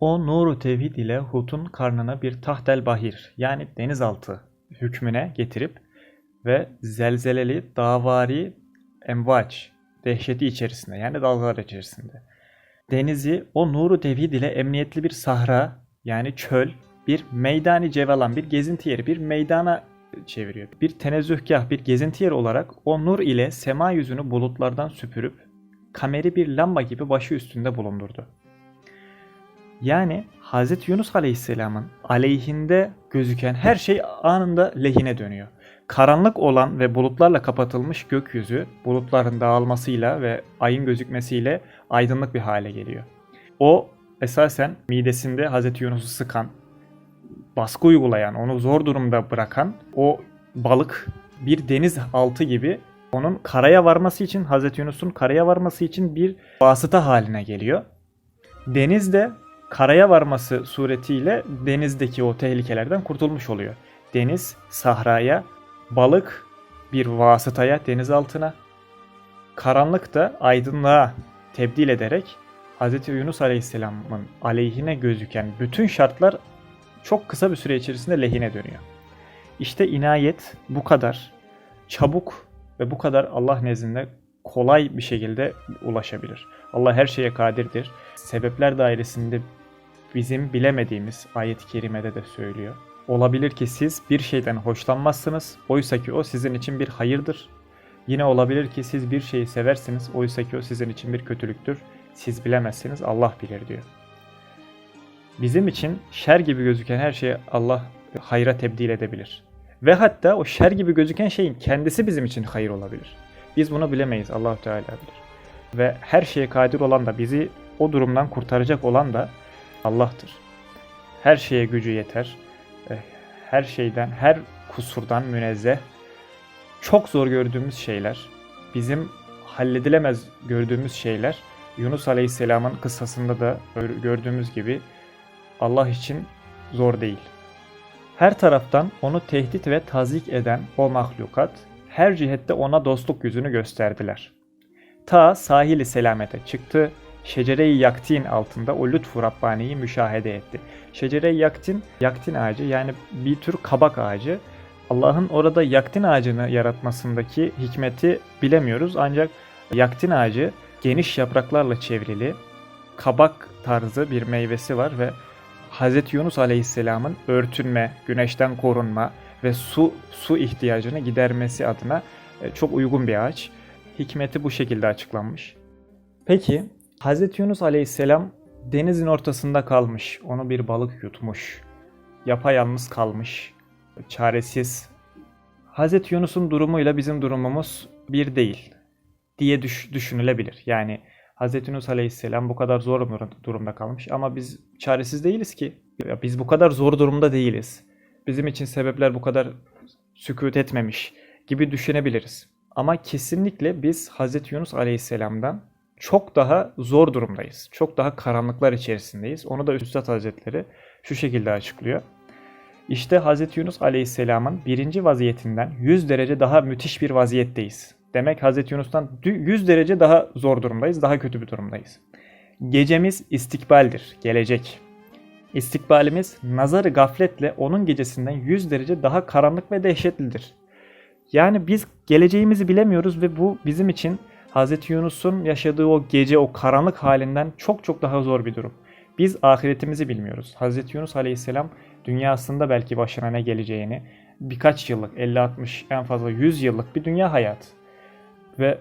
O nuru tevhid ile Hut'un karnına bir tahtel bahir yani denizaltı hükmüne getirip ve zelzeleli davari emvaç dehşeti içerisinde yani dalgalar içerisinde. Denizi o nuru tevhid ile emniyetli bir sahra yani çöl, bir meydani cevalan, bir gezinti yeri, bir meydana çeviriyor. Bir tenezzühgah, bir gezinti yeri olarak o nur ile sema yüzünü bulutlardan süpürüp kameri bir lamba gibi başı üstünde bulundurdu. Yani Hz. Yunus Aleyhisselam'ın aleyhinde gözüken her şey anında lehine dönüyor. Karanlık olan ve bulutlarla kapatılmış gökyüzü bulutların dağılmasıyla ve ayın gözükmesiyle aydınlık bir hale geliyor. O esasen midesinde Hz. Yunus'u sıkan, baskı uygulayan, onu zor durumda bırakan o balık bir deniz altı gibi onun karaya varması için Hz. Yunus'un karaya varması için bir vasıta haline geliyor. Deniz de karaya varması suretiyle denizdeki o tehlikelerden kurtulmuş oluyor. Deniz sahraya, balık bir vasıtaya deniz altına, karanlık da aydınlığa tebdil ederek Hz. Yunus Aleyhisselam'ın aleyhine gözüken bütün şartlar çok kısa bir süre içerisinde lehine dönüyor. İşte inayet bu kadar çabuk ve bu kadar Allah nezdinde kolay bir şekilde ulaşabilir. Allah her şeye kadirdir. Sebepler dairesinde bizim bilemediğimiz ayet-i kerimede de söylüyor. Olabilir ki siz bir şeyden hoşlanmazsınız, oysa ki o sizin için bir hayırdır. Yine olabilir ki siz bir şeyi seversiniz, oysa ki o sizin için bir kötülüktür. Siz bilemezsiniz, Allah bilir diyor. Bizim için şer gibi gözüken her şeyi Allah hayra tebdil edebilir. Ve hatta o şer gibi gözüken şeyin kendisi bizim için hayır olabilir. Biz bunu bilemeyiz, allah Teala bilir. Ve her şeye kadir olan da bizi o durumdan kurtaracak olan da Allah'tır. Her şeye gücü yeter. Eh, her şeyden, her kusurdan münezzeh. Çok zor gördüğümüz şeyler, bizim halledilemez gördüğümüz şeyler Yunus Aleyhisselam'ın kıssasında da gördüğümüz gibi Allah için zor değil. Her taraftan onu tehdit ve tazik eden o mahlukat her cihette ona dostluk yüzünü gösterdiler. Ta sahili selamete çıktı, şecere-i yaktin altında o lütfu Rabbani'yi müşahede etti. Şecere-i yaktin, yaktin ağacı yani bir tür kabak ağacı. Allah'ın orada yaktin ağacını yaratmasındaki hikmeti bilemiyoruz ancak yaktin ağacı geniş yapraklarla çevrili kabak tarzı bir meyvesi var ve Hz. Yunus Aleyhisselam'ın örtünme, güneşten korunma ve su su ihtiyacını gidermesi adına e, çok uygun bir ağaç. Hikmeti bu şekilde açıklanmış. Peki Hz. Yunus Aleyhisselam denizin ortasında kalmış. Onu bir balık yutmuş. Yapayalnız kalmış. Çaresiz. Hz. Yunus'un durumuyla bizim durumumuz bir değil diye düş- düşünülebilir. Yani Hz. Yunus Aleyhisselam bu kadar zor durumda kalmış ama biz çaresiz değiliz ki. Biz bu kadar zor durumda değiliz. Bizim için sebepler bu kadar sükut etmemiş gibi düşünebiliriz. Ama kesinlikle biz Hz. Yunus Aleyhisselam'dan çok daha zor durumdayız. Çok daha karanlıklar içerisindeyiz. Onu da Üstad Hazretleri şu şekilde açıklıyor. İşte Hz. Yunus Aleyhisselam'ın birinci vaziyetinden 100 derece daha müthiş bir vaziyetteyiz. Demek Hz. Yunus'tan 100 derece daha zor durumdayız, daha kötü bir durumdayız. Gecemiz istikbaldir, gelecek. İstikbalimiz nazarı gafletle onun gecesinden 100 derece daha karanlık ve dehşetlidir. Yani biz geleceğimizi bilemiyoruz ve bu bizim için Hz. Yunus'un yaşadığı o gece, o karanlık halinden çok çok daha zor bir durum. Biz ahiretimizi bilmiyoruz. Hz. Yunus Aleyhisselam dünyasında belki başına ne geleceğini, birkaç yıllık, 50-60 en fazla 100 yıllık bir dünya hayatı ve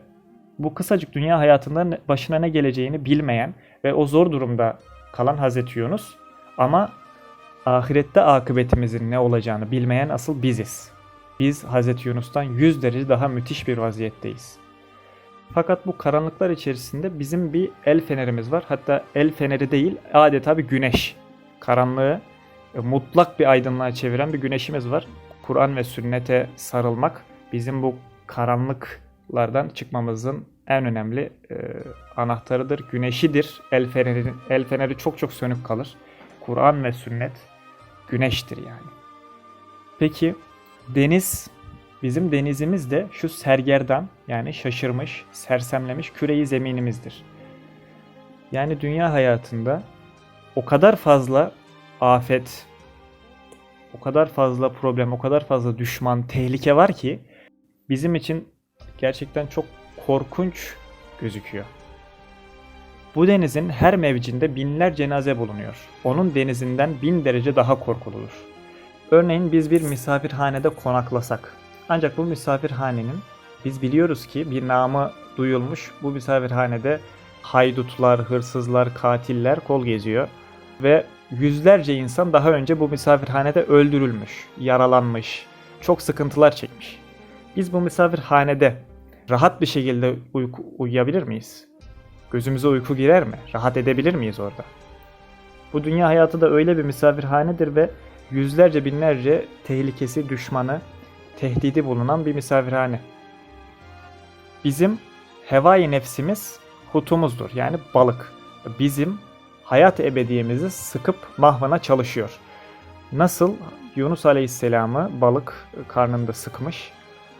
bu kısacık dünya hayatında başına ne geleceğini bilmeyen ve o zor durumda kalan Hazreti Yunus ama ahirette akıbetimizin ne olacağını bilmeyen asıl biziz. Biz Hazreti Yunus'tan 100 derece daha müthiş bir vaziyetteyiz. Fakat bu karanlıklar içerisinde bizim bir el fenerimiz var. Hatta el feneri değil adeta bir güneş. Karanlığı e, mutlak bir aydınlığa çeviren bir güneşimiz var. Kur'an ve sünnete sarılmak bizim bu karanlık lardan çıkmamızın en önemli e, anahtarıdır. Güneşidir. El feneri, el feneri çok çok sönük kalır. Kur'an ve sünnet güneştir yani. Peki deniz bizim denizimiz de şu sergerdan yani şaşırmış, sersemlemiş küreyi zeminimizdir. Yani dünya hayatında o kadar fazla afet, o kadar fazla problem, o kadar fazla düşman, tehlike var ki bizim için gerçekten çok korkunç gözüküyor. Bu denizin her mevcinde binler cenaze bulunuyor. Onun denizinden bin derece daha korkuludur. Örneğin biz bir misafirhanede konaklasak. Ancak bu misafirhanenin biz biliyoruz ki bir namı duyulmuş. Bu misafirhanede haydutlar, hırsızlar, katiller kol geziyor. Ve yüzlerce insan daha önce bu misafirhanede öldürülmüş, yaralanmış, çok sıkıntılar çekmiş. Biz bu misafirhanede rahat bir şekilde uyku, uyuyabilir miyiz? Gözümüze uyku girer mi? Rahat edebilir miyiz orada? Bu dünya hayatı da öyle bir misafirhanedir ve yüzlerce binlerce tehlikesi, düşmanı, tehdidi bulunan bir misafirhane. Bizim hevai nefsimiz hutumuzdur yani balık. Bizim hayat ebediyemizi sıkıp mahvana çalışıyor. Nasıl Yunus Aleyhisselam'ı balık karnında sıkmış,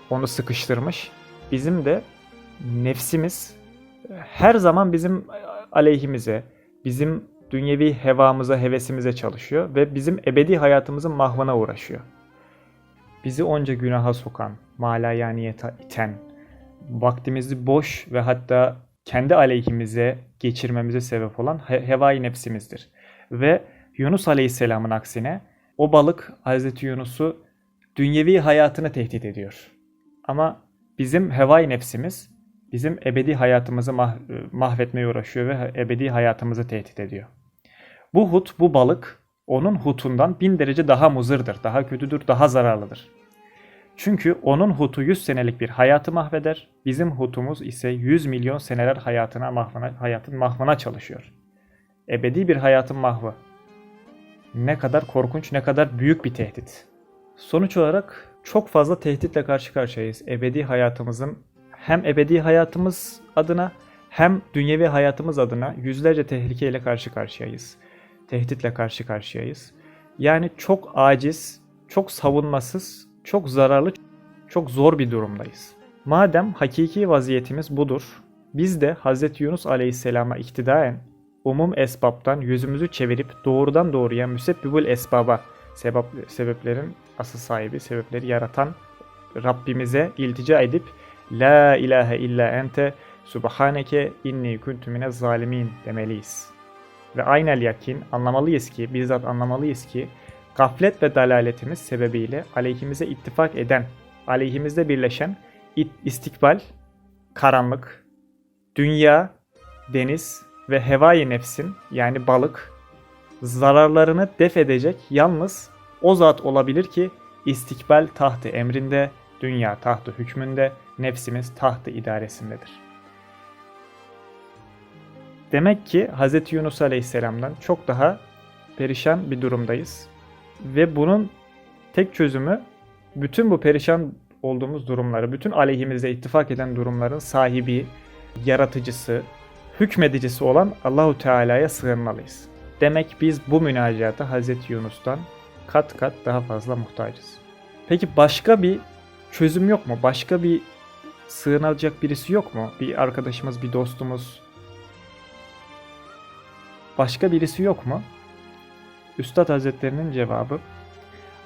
onu sıkıştırmış. Bizim de nefsimiz her zaman bizim aleyhimize, bizim dünyevi hevamıza, hevesimize çalışıyor ve bizim ebedi hayatımızın mahvına uğraşıyor. Bizi onca günaha sokan, malayaniyete iten, vaktimizi boş ve hatta kendi aleyhimize geçirmemize sebep olan he- hevai nefsimizdir. Ve Yunus Aleyhisselam'ın aksine o balık Hazreti Yunus'u dünyevi hayatını tehdit ediyor. Ama bizim hevai nefsimiz bizim ebedi hayatımızı mah- mahvetmeye uğraşıyor ve ebedi hayatımızı tehdit ediyor. Bu hut, bu balık onun hutundan bin derece daha muzırdır, daha kötüdür, daha zararlıdır. Çünkü onun hutu 100 senelik bir hayatı mahveder, bizim hutumuz ise 100 milyon seneler hayatına mahvına, hayatın mahvına çalışıyor. Ebedi bir hayatın mahvı. Ne kadar korkunç, ne kadar büyük bir tehdit. Sonuç olarak çok fazla tehditle karşı karşıyayız. Ebedi hayatımızın hem ebedi hayatımız adına hem dünyevi hayatımız adına yüzlerce tehlikeyle karşı karşıyayız. Tehditle karşı karşıyayız. Yani çok aciz, çok savunmasız, çok zararlı, çok zor bir durumdayız. Madem hakiki vaziyetimiz budur, biz de Hz. Yunus Aleyhisselam'a iktidaen umum esbaptan yüzümüzü çevirip doğrudan doğruya müsebbibül esbaba, sebep, sebeplerin asıl sahibi, sebepleri yaratan Rabbimize iltica edip La ilahe illa ente subhaneke inni kuntu mine zalimin demeliyiz. Ve aynel yakin anlamalıyız ki, bizzat anlamalıyız ki gaflet ve dalaletimiz sebebiyle aleyhimize ittifak eden, aleyhimizde birleşen istikbal, karanlık, dünya, deniz ve hevai nefsin yani balık zararlarını def edecek yalnız o zat olabilir ki istikbal tahtı emrinde, dünya tahtı hükmünde, nefsimiz tahtı idaresindedir. Demek ki Hz. Yunus Aleyhisselam'dan çok daha perişan bir durumdayız. Ve bunun tek çözümü bütün bu perişan olduğumuz durumları, bütün aleyhimize ittifak eden durumların sahibi, yaratıcısı, hükmedicisi olan Allahu Teala'ya sığınmalıyız. Demek biz bu münacata Hz. Yunus'tan kat kat daha fazla muhtacız. Peki başka bir çözüm yok mu? Başka bir sığınacak birisi yok mu? Bir arkadaşımız, bir dostumuz. Başka birisi yok mu? Üstad Hazretlerinin cevabı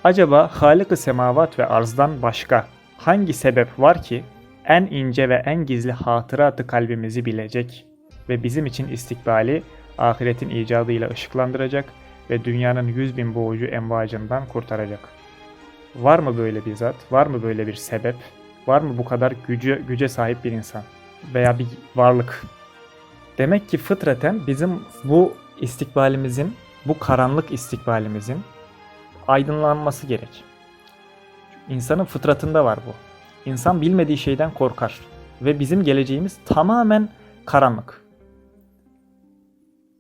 Acaba Halık-ı Semavat ve Arz'dan başka hangi sebep var ki en ince ve en gizli hatıratı kalbimizi bilecek ve bizim için istikbali ahiretin icadıyla ışıklandıracak ve dünyanın yüz bin boğucu envacından kurtaracak. Var mı böyle bir zat? Var mı böyle bir sebep? Var mı bu kadar gücü, güce sahip bir insan? Veya bir varlık? Demek ki fıtraten bizim bu istikbalimizin, bu karanlık istikbalimizin aydınlanması gerek. İnsanın fıtratında var bu. İnsan bilmediği şeyden korkar ve bizim geleceğimiz tamamen karanlık.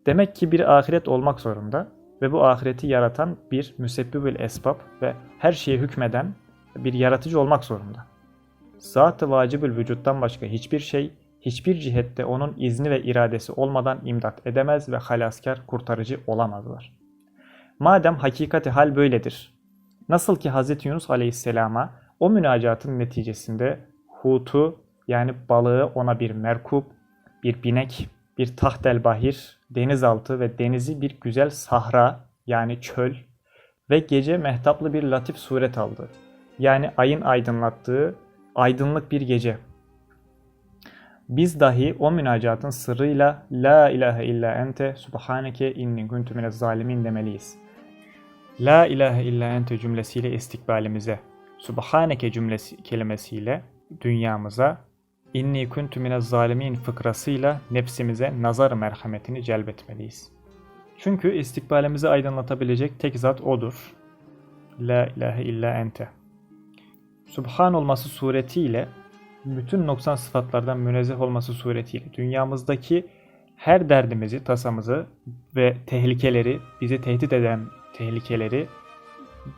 Demek ki bir ahiret olmak zorunda ve bu ahireti yaratan bir müsebbibül esbab ve her şeye hükmeden bir yaratıcı olmak zorunda. Zat-ı vacibül vücuttan başka hiçbir şey, hiçbir cihette onun izni ve iradesi olmadan imdat edemez ve halaskar kurtarıcı olamazlar. Madem hakikati hal böyledir, nasıl ki Hz. Yunus aleyhisselama o münacatın neticesinde hutu yani balığı ona bir merkup, bir binek, bir tahtel bahir, denizaltı ve denizi bir güzel sahra yani çöl ve gece mehtaplı bir latif suret aldı. Yani ayın aydınlattığı aydınlık bir gece. Biz dahi o münacatın sırrıyla La ilahe illa ente subhaneke inni kuntu minez zalimin demeliyiz. La ilahe illa ente cümlesiyle istikbalimize, Subhaneke cümlesi kelimesiyle dünyamıza, inni kuntu minez zalimin fıkrasıyla nefsimize nazar merhametini celbetmeliyiz. Çünkü istikbalimizi aydınlatabilecek tek zat O'dur. La ilahe illa ente. Subhan olması suretiyle bütün noksan sıfatlardan münezzeh olması suretiyle dünyamızdaki her derdimizi, tasamızı ve tehlikeleri, bizi tehdit eden tehlikeleri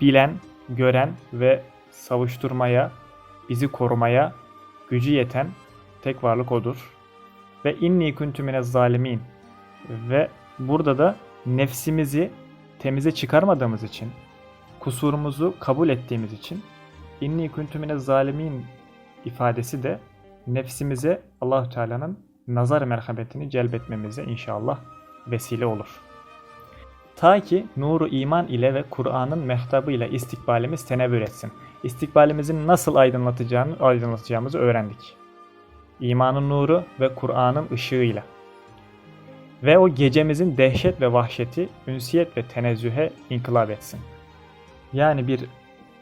bilen, gören ve savuşturmaya, bizi korumaya gücü yeten tek varlık odur. Ve inni kuntu minez zalimin. Ve burada da nefsimizi temize çıkarmadığımız için, kusurumuzu kabul ettiğimiz için inni kuntu minez zalimin ifadesi de nefsimize Allahü Teala'nın nazar merhametini celbetmemize inşallah vesile olur. Ta ki nuru iman ile ve Kur'an'ın mehtabı ile istikbalimiz tenevvür etsin. İstikbalimizin nasıl aydınlatacağını, aydınlatacağımızı öğrendik. İmanın nuru ve Kur'an'ın ışığıyla. Ve o gecemizin dehşet ve vahşeti, ünsiyet ve tenezzühe inkılap etsin. Yani bir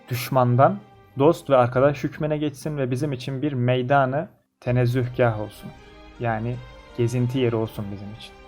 düşmandan dost ve arkadaş hükmüne geçsin ve bizim için bir meydanı tenezzühgah olsun. Yani gezinti yeri olsun bizim için.